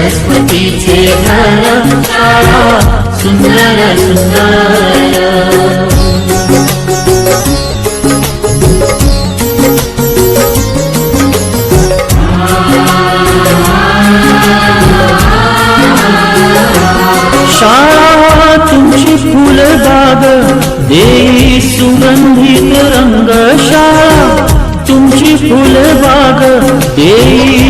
हे सरस्वतीचे सुंदर सुंदर. शाळा तुमची फुलबाग देई सुगंधित रंग शाळा तुमची फुलबाग देई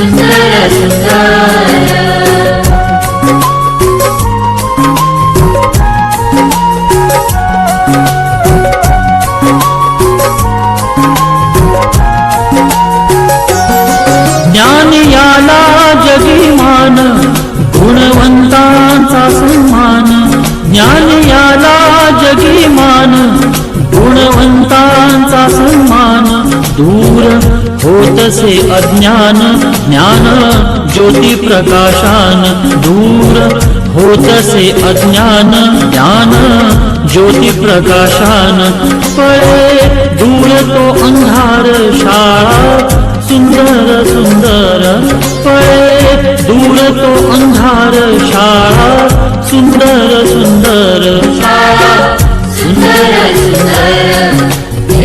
सुंदर सुंदर ज्ञान याला जगिमान गुणवंतांचा सन्मान. ज्ञान याला जगिमान गुणवंतांचा सन्मान. दूर होतसे अज्ञान ज्ञान ज्योती प्रकाशान दूर. होतसे अज्ञान ज्ञान ज्योती प्रकाशान पळे. दूर तो अंधार शाळा सुंदर सुंदर पळे. दूर तो अंधार शाळा सुंदर सुंदर शाळा. सुंदर सुंदर.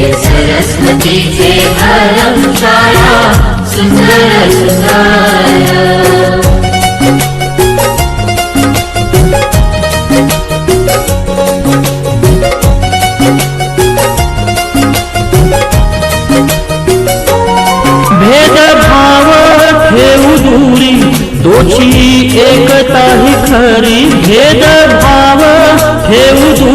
हे सरस्वतीचे घर शाळा सुंदर सुंदर भेदभाव ठेवू दूरी तोची एकता ही खरी भेदभाव ठेवू दूरी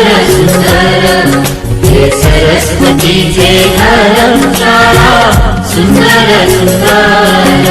सुंदर सुंदरम हे सरस्वती जय हरम चारा सुंदर सुंदरम